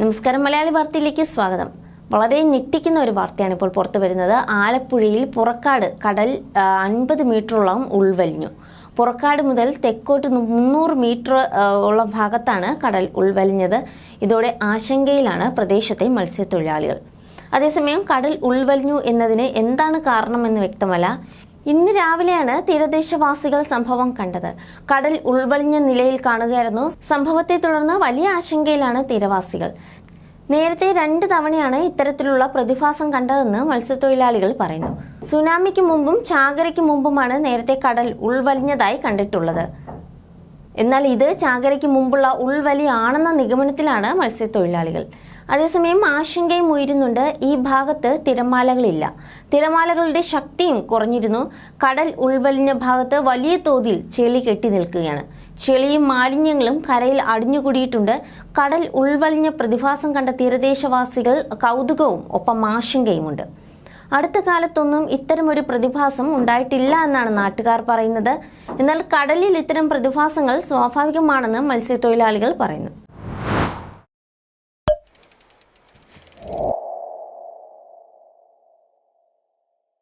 നമസ്കാരം. മലയാളി വാർത്തയിലേക്ക് സ്വാഗതം. വളരെ ഞെട്ടിക്കുന്ന ഒരു വാർത്തയാണ് ഇപ്പോൾ പുറത്തു വരുന്നത്. ആലപ്പുഴയിൽ പുറക്കാട് കടൽ അൻപത് മീറ്ററോളം ഉൾവലിഞ്ഞു. പുറക്കാട് മുതൽ തെക്കോട്ട് മുന്നൂറ് മീറ്റർ ഉള്ള ഭാഗത്താണ് കടൽ ഉൾവലിഞ്ഞത്. ഇതോടെ ആശങ്കയിലാണ് പ്രദേശത്തെ മത്സ്യത്തൊഴിലാളികൾ. അതേസമയം കടൽ ഉൾവലിഞ്ഞു എന്നതിന് എന്താണ് കാരണമെന്ന് വ്യക്തമല്ല. ഇന്ന് രാവിലെയാണ് തീരദേശവാസികൾ സംഭവം കണ്ടത്. കടൽ ഉൾവലിഞ്ഞ നിലയിൽ കാണുകയായിരുന്നു. സംഭവത്തെ തുടർന്ന് വലിയ ആശങ്കയിലാണ് തീരവാസികൾ. നേരത്തെ രണ്ട് തവണയാണ് ഇത്തരത്തിലുള്ള പ്രതിഭാസം കണ്ടതെന്ന് മത്സ്യത്തൊഴിലാളികൾ പറയുന്നു. സുനാമിക്ക് മുമ്പും ചാകരയ്ക്ക് മുമ്പുമാണ് നേരത്തെ കടൽ ഉൾവലിഞ്ഞതായി കണ്ടിട്ടുള്ളത്. എന്നാൽ ഇത് ചാകരയ്ക്ക് മുമ്പുള്ള ഉൾവലിയാണെന്ന നിഗമനത്തിലാണ് മത്സ്യത്തൊഴിലാളികൾ. അതേസമയം ആശങ്കയും ഉയരുന്നുണ്ട്. ഈ ഭാഗത്ത് തിരമാലകളില്ല. തിരമാലകളുടെ ശക്തിയും കുറഞ്ഞിരുന്നു. കടൽ ഉൾവലിഞ്ഞ ഭാഗത്ത് വലിയ തോതിൽ ചെളി കെട്ടി നിൽക്കുകയാണ്. ചെളിയും മാലിന്യങ്ങളും കരയിൽ അടിഞ്ഞുകൂടിയിട്ടുണ്ട്. കടൽ ഉൾവലിഞ്ഞ പ്രതിഭാസം കണ്ട തീരദേശവാസികൾ കൗതുകവും ഒപ്പം ആശങ്കയുമുണ്ട്. അടുത്ത കാലത്തൊന്നും ഇത്തരമൊരു പ്രതിഭാസം ഉണ്ടായിട്ടില്ല എന്നാണ് നാട്ടുകാർ പറയുന്നത്. എന്നാൽ കടലിൽ ഇത്തരം പ്രതിഭാസങ്ങൾ സ്വാഭാവികമാണെന്ന് മത്സ്യത്തൊഴിലാളികൾ പറയുന്നു.